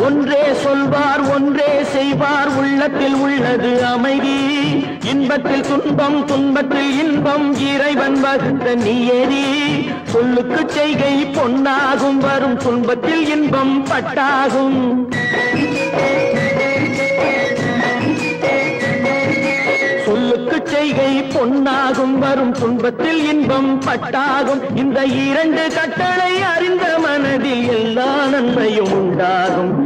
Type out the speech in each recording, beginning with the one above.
ஒன்றே சொல்வார் ஒன்றே செய்வார். உள்ளத்தில் உள்ளது அமைதி. இன்பத்தில் துன்பம் துன்பத்தில் இன்பம். இறைவன் வகுத்த நியதி. சொல்லுக்கு செய்கை பொன்னாகும். வரும் துன்பத்தில் இன்பம் பட்டாகும். செய்கை பொன்னாகும். வரும் துன்பத்தில் இன்பம் பட்டாகும். இந்த இரண்டு கட்டளை அறிந்த மனதில் எல்லா நன்மையும் உண்டாகும்.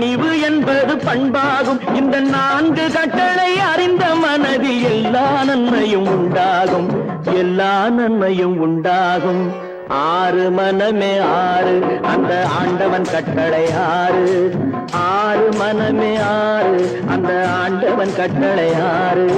பணிவு என்பது பண்பாகும். இந்த நான்கு கட்டளை அறிந்த மனதில் எல்லா நன்மையும் உண்டாகும். எல்லா நன்மையும் உண்டாகும். ஆறு மனமே ஆறு அந்த ஆண்டவன் கட்டளை ஆறு. ஆறு மனமே ஆறு அந்த ஆண்டவன் கட்டளை ஆறு.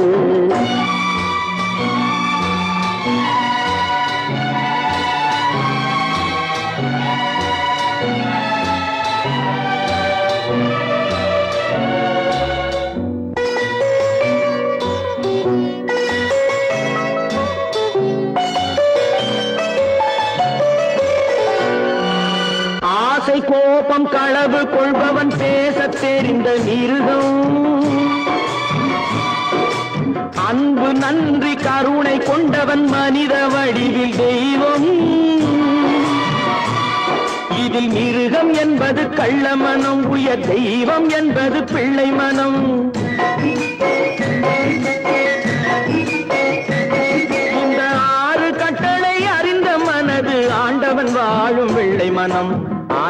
கோபம் களவு கொள்பவன் பேசத் தெரிந்த மிருகம். அன்பு நன்றி கருணை கொண்டவன் மனித வடிவில் தெய்வம். இதில் மிருகம் என்பது கள்ள மனம் உயர் தெய்வம் என்பது பிள்ளை மனம். இந்த ஆறு கட்டளை அறிந்த மனது ஆண்டவன் வாழும் வெள்ளை மனம்.